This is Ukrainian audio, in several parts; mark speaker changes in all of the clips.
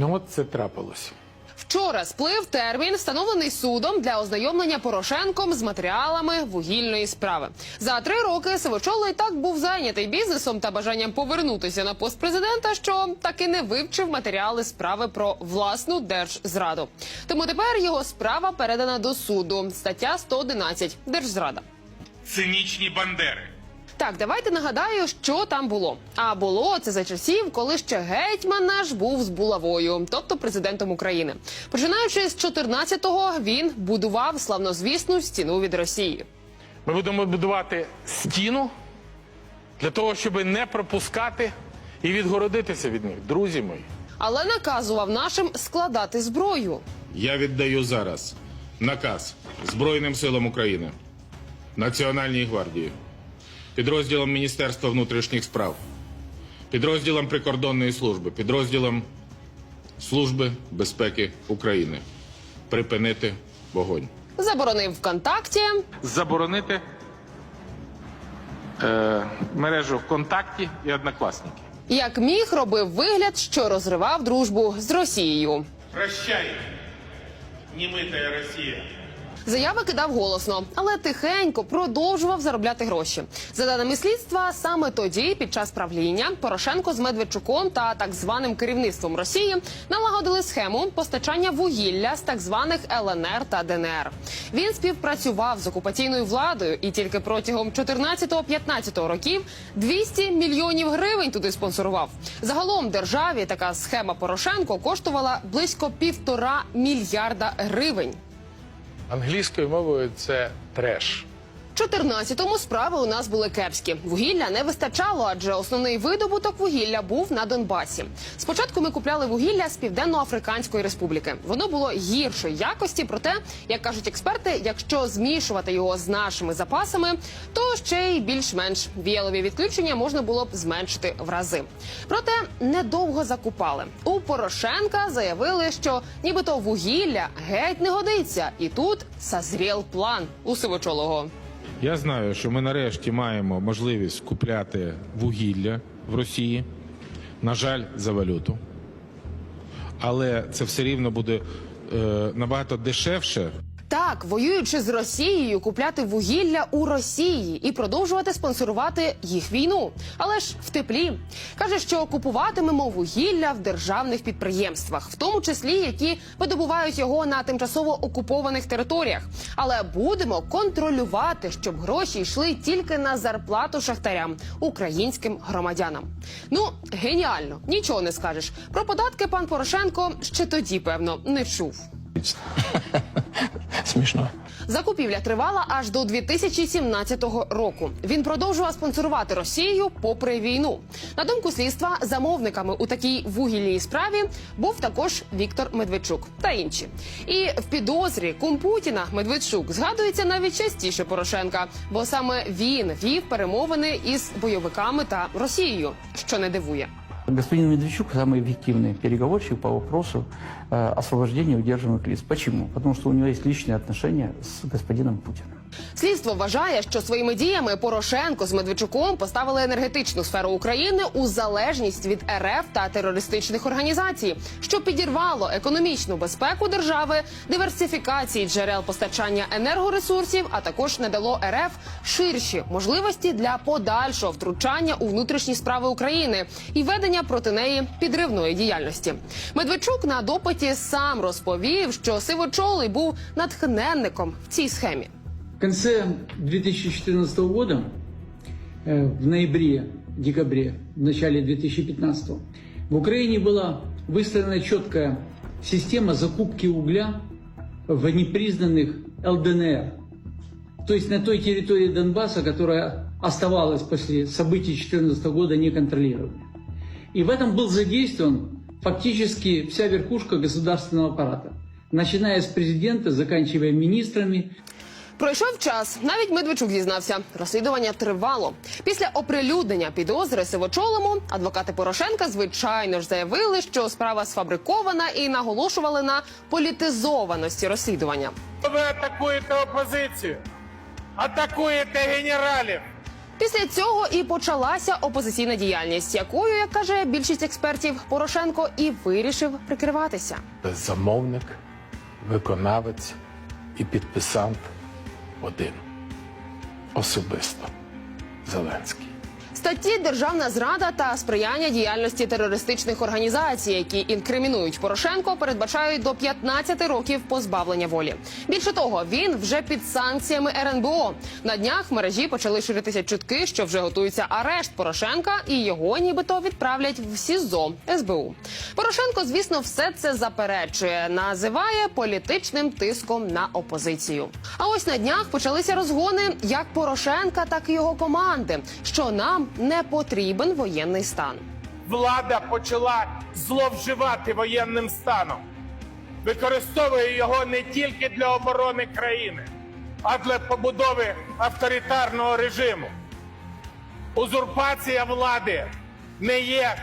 Speaker 1: Ну от це трапилось.
Speaker 2: Вчора сплив термін, встановлений судом для ознайомлення Порошенком з матеріалами вугільної справи. За три роки Сивочоло так був зайнятий бізнесом та бажанням повернутися на пост президента, що таки не вивчив матеріали справи про власну держзраду. Тому тепер його справа передана до суду. Стаття 111 – держзрада.
Speaker 3: цинічні бандери.
Speaker 2: Так, давайте нагадаю, що там було. А було це за часів, коли ще гетьман наш був з булавою, тобто президентом України. Починаючи з 14-го, він будував славнозвісну стіну від Росії.
Speaker 1: Ми будемо будувати стіну для того, щоб не пропускати і відгородитися від них, друзі мої.
Speaker 2: Але наказував нашим складати зброю.
Speaker 3: Я віддаю зараз наказ Збройним силам України, Національній гвардії, підрозділам Міністерства внутрішніх справ, підрозділам прикордонної служби, підрозділам Служби безпеки України припинити вогонь.
Speaker 2: Заборонив ВКонтакті,
Speaker 1: Заборонити е, мережу ВКонтакті і Однокласники.
Speaker 2: як міг, робив вигляд, що розривав дружбу з Росією.
Speaker 3: Прощай, німитая Росія.
Speaker 2: Заяви кидав голосно, але тихенько продовжував заробляти гроші. За даними слідства, саме тоді, під час правління, Порошенко з Медведчуком та так званим керівництвом Росії налагодили схему постачання вугілля з так званих ЛНР та ДНР. Він співпрацював з окупаційною владою і тільки протягом 14-15 років 200 мільйонів гривень туди спонсорував. Загалом державі така схема Порошенко коштувала близько півтора мільярда гривень.
Speaker 1: Англійською мовою це треш.
Speaker 2: 14-му справи у нас були кепські. Вугілля не вистачало, адже основний видобуток вугілля був на Донбасі. Спочатку ми купляли вугілля з Південно-Африканської республіки. Воно було гіршої якості, проте, як кажуть експерти, якщо змішувати його з нашими запасами, то ще й більш-менш віялові відключення можна було б зменшити в рази. Проте недовго закупали. У Порошенка заявили, що нібито вугілля геть не годиться, і тут созрів план у сивочолого.
Speaker 4: Я знаю, що ми нарешті маємо можливість купляти вугілля в Росії. На жаль, за валюту. Але це все рівно буде е, набагато дешевше.
Speaker 2: Так, воюючи з Росією, купляти вугілля у Росії і продовжувати спонсорувати їх війну. Але ж в теплі каже, що купуватимемо вугілля в державних підприємствах, в тому числі які видобувають його на тимчасово окупованих територіях. Але будемо контролювати, щоб гроші йшли тільки на зарплату шахтарям, українським громадянам. Ну геніально, нічого не скажеш. Про податки пан Порошенко ще тоді певно не чув.
Speaker 1: Смішно.
Speaker 2: Закупівля тривала аж до 2017 року. Він продовжував спонсорувати Росію попри війну. На думку слідства, замовниками у такій вугільній справі був також Віктор Медведчук та інші. І в підозрі кум Путіна Медведчук згадується навіть частіше Порошенка, бо саме він вів перемовини із бойовиками та Росією, що не дивує.
Speaker 5: Господин Медведчук самый эффективный переговорщик по вопросу э, освобождения удерживаемых лиц. Почему? Потому что у него есть личные отношения с господином Путиным.
Speaker 2: Слідство вважає, що своїми діями Порошенко з Медведчуком поставили енергетичну сферу України у залежність від РФ та терористичних організацій, що підірвало економічну безпеку держави, диверсифікації джерел постачання енергоресурсів, а також не дало РФ ширші можливості для подальшого втручання у внутрішні справи України і ведення проти неї підривної діяльності. Медведчук на допиті сам розповів, що сивочолий був натхненником в цій схемі.
Speaker 6: В конце 2014 года, э, в ноябре-декабре, в начале 2015, в Украине была выстроена четкая система закупки угля в непризнанных ЛДНР. То есть на той территории Донбасса, которая оставалась после событий 2014 года неконтролируемой. И в этом был задействован фактически вся верхушка государственного аппарата, начиная с президента, заканчивая министрами,
Speaker 2: Пройшов час. Навіть Медведчук зізнався. Розслідування тривало. Після оприлюднення підозри сивочолому адвокати Порошенка звичайно ж заявили, що справа сфабрикована і наголошували на політизованості розслідування.
Speaker 1: Ви атакуєте опозицію, атакуєте генералів,
Speaker 2: Після цього і почалася опозиційна діяльність, якою, як каже більшість експертів, Порошенко і вирішив прикриватися.
Speaker 1: Замовник, виконавець і підписант один. Особисто. Зеленський.
Speaker 2: Статті державна зрада та сприяння діяльності терористичних організацій, які інкримінують Порошенко, передбачають до 15 років позбавлення волі. Більше того, він вже під санкціями РНБО. На днях в мережі почали ширитися чутки, що вже готується арешт Порошенка, і його нібито відправлять в СІЗО СБУ. Порошенко, звісно, все це заперечує, називає політичним тиском на опозицію. А ось на днях почалися розгони як Порошенка, так і його команди, що нам не потрібен воєнний стан.
Speaker 1: Влада почала зловживати воєнним станом, використовує його не тільки для оборони країни, а для побудови авторитарного режиму. Узурпація влади не є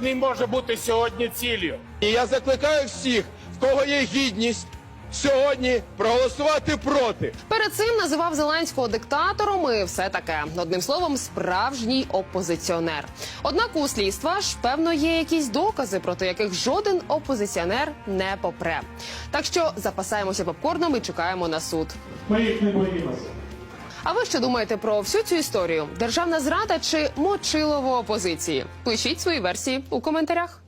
Speaker 1: не може бути сьогодні ціллю.
Speaker 7: І я закликаю всіх, в кого є гідність, сьогодні проголосувати проти.
Speaker 2: Перед цим називав Зеленського диктатором і все таке. Одним словом, справжній опозиціонер. Однак у слідства ж певно є якісь докази, проти яких жоден опозиціонер не попре. Так що запасаємося попкорном і чекаємо на суд.
Speaker 8: Ми їх не боїмося.
Speaker 2: А ви що думаєте про всю цю історію? Державна зрада чи мочилово опозиції? Пишіть свої версії у коментарях.